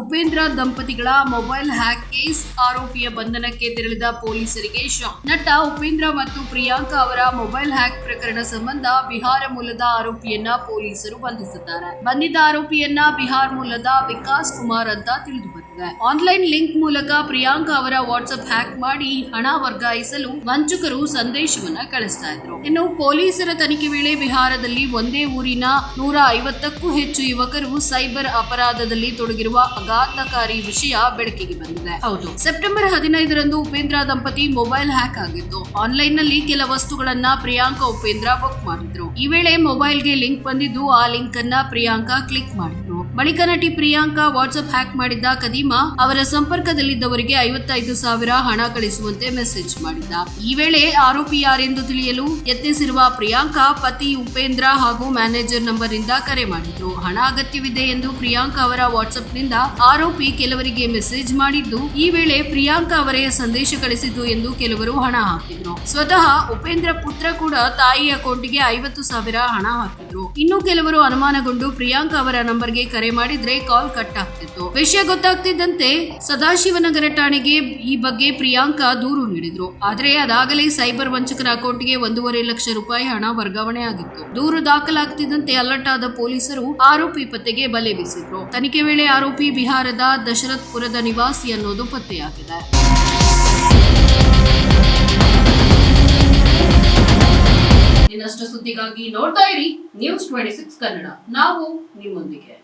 ಉಪೇಂದ್ರ ದಂಪತಿಗಳ mobile hack case ಆರೋಪಿಯ ಬಂಧನಕ್ಕೆ ತೆರಳಿದ ಪೊಲೀಸರಿಗೆ ಶಾಕ್. ನಟ ಉಪೇಂದ್ರ ಮತ್ತು ಪ್ರಿಯಾಂಕಾ ಅವರ ಮೊಬೈಲ್ ಹ್ಯಾಕ್ ಪ್ರಕರಣ ಸಂಬಂಧ ಬಿಹಾರ ಮೂಲದ ಆರೋಪಿಯನ್ನ ಪೊಲೀಸರು ಬಂಧಿಸಿದ್ದಾರೆ. ಬಂಧಿತ ಆರೋಪಿಯನ್ನ ಬಿಹಾರ್ ಮೂಲದ ವಿಕಾಸ್ ಕುಮಾರ್ ಅಂತ ತಿಳಿದು ಬಂದಿದೆ ಆನ್ಲೈನ್ ಲಿಂಕ್ ಮೂಲಕ ಪ್ರಿಯಾಂಕಾ ಅವರ ವಾಟ್ಸ್ಆಪ್ ಹ್ಯಾಕ್ ಮಾಡಿ ಹಣ ವರ್ಗಾಯಿಸಲು ವಂಚಕರು ಸಂದೇಶವನ್ನ ಕಳಿಸ್ತಾ ಇದ್ರು. ಇನ್ನು ಪೊಲೀಸರ ತನಿಖೆ ವೇಳೆ ಬಿಹಾರದಲ್ಲಿ ಒಂದೇ ಊರಿನ ನೂರ ಐವತ್ತಕ್ಕೂ ಹೆಚ್ಚು ಯುವಕರು ಸೈಬರ್ ಅಪರಾಧದಲ್ಲಿ ತೊಡಗಿರುವ ಆಘಾತಕಾರಿ ವಿಷಯ ಬೆಳಕಿಗೆ ಬಂದಿದೆ. ಹೌದು. ಸೆಪ್ಟೆಂಬರ್ ಹದಿನೈದರಂದು ಉಪೇಂದ್ರ ದಂಪತಿ ಮೊಬೈಲ್ ಹ್ಯಾಕ್ ಆಗಿದ್ದು ಆನ್ಲೈನ್ನಲ್ಲಿ ಕೆಲ ವಸ್ತುಗಳನ್ನ ಪ್ರಿಯಾಂಕಾ ಉಪೇಂದ್ರ ಬುಕ್ ಮಾಡಿದ್ರು. ಈ ವೇಳೆ ಮೊಬೈಲ್ಗೆ ಲಿಂಕ್ ಬಂದಿದ್ದು ಆ ಲಿಂಕ್ ಅನ್ನ ಪ್ರಿಯಾಂಕಾ ಕ್ಲಿಕ್ ಮಾಡಿದ್ರು. ಬಳಿಕ ನಟಿ ಪ್ರಿಯಾಂಕಾ ವಾಟ್ಸ್ಆಪ್ ಹ್ಯಾಕ್ ಮಾಡಿದ್ದ ಕದೀಮಾ ಅವರ ಸಂಪರ್ಕದಲ್ಲಿದ್ದವರಿಗೆ ಐವತ್ತೈದು ಸಾವಿರ ಹಣ ಕಳಿಸುವಂತೆ ಮೆಸೇಜ್ ಮಾಡಿದ್ದ. ಈ ವೇಳೆ ಆರೋಪಿ ಯಾರೆಂದು ತಿಳಿಯಲು ಯತ್ನಿಸಿರುವ ಪ್ರಿಯಾಂಕಾ ಪತಿ ಉಪೇಂದ್ರ ಹಾಗೂ ಮ್ಯಾನೇಜರ್ ನಂಬರ್ ಇಂದ ಕರೆ ಮಾಡಿದ್ರು. ಹಣ ಅಗತ್ಯವಿದೆ ಎಂದು ಪ್ರಿಯಾಂಕಾ ಅವರ ವಾಟ್ಸ್ಆಪ್ನಿಂದ ಆರೋಪಿ ಕೆಲವರಿಗೆ ಮೆಸೇಜ್ ಮಾಡಿದ್ದು, ಈ ವೇಳೆ ಪ್ರಿಯಾಂಕಾ ಅವರೇ ಸಂದೇಶ ಕಳಿಸಿದ್ದು ಎಂದು ಕೆಲವರು ಹಣ ಹಾಕಿದ್ರು. ಸ್ವತಃ ಉಪೇಂದ್ರ ಪುತ್ರ ಕೂಡ ತಾಯಿ ಅಕೌಂಟ್ಗೆ ಐವತ್ತು ಸಾವಿರ ಹಣ ಹಾಕಿದ್ರು. ಇನ್ನು ಕೆಲವರು ಅನುಮಾನಗೊಂಡು ಪ್ರಿಯಾಂಕಾ ಅವರ ನಂಬರ್ಗೆ ಕರೆ ಮಾಡಿದ್ರೆ ಕಾಲ್ ಕಟ್ ಆಗ್ತಿತ್ತು ವಿಷಯ ಗೊತ್ತಾಗ್ತಿದ್ದಂತೆ ಸದಾಶಿವನಗರ ಠಾಣೆಗೆ ಈ ಬಗ್ಗೆ ಪ್ರಿಯಾಂಕಾ ದೂರು ನೀಡಿದ್ರು. ಆದ್ರೆ ಅದಾಗಲೇ ಸೈಬರ್ ವಂಚಕರ ಅಕೌಂಟ್ಗೆ ಒಂದೂವರೆ ಲಕ್ಷ ರೂಪಾಯಿ ಹಣ ವರ್ಗಾವಣೆ ಆಗಿತ್ತು. ದೂರು ದಾಖಲಾಗ್ತಿದ್ದಂತೆ ಅಲರ್ಟ್ ಆದ ಪೊಲೀಸರು ಆರೋಪಿ ಪತ್ತೆಗೆ ಬಲೆ ಬೀಸಿದ್ರು. ತನಿಖೆ ವೇಳೆ ಆರೋಪಿ ಬಿಹಾರದ ದಶರಥ್ಪುರದ ನಿವಾಸಿ ಅನ್ನೋದು ಪತ್ತೆಯಾಗಿದೆ. ಇನ್ನಷ್ಟು ಸುದ್ದಿಗಾಗಿ ನೋಡ್ತಾ ಇರಿ ನ್ಯೂಸ್ ಟ್ವೆಂಟಿ ಸಿಕ್ಸ್ ಕನ್ನಡ. ನಾವು ನಿಮ್ಮೊಂದಿಗೆ.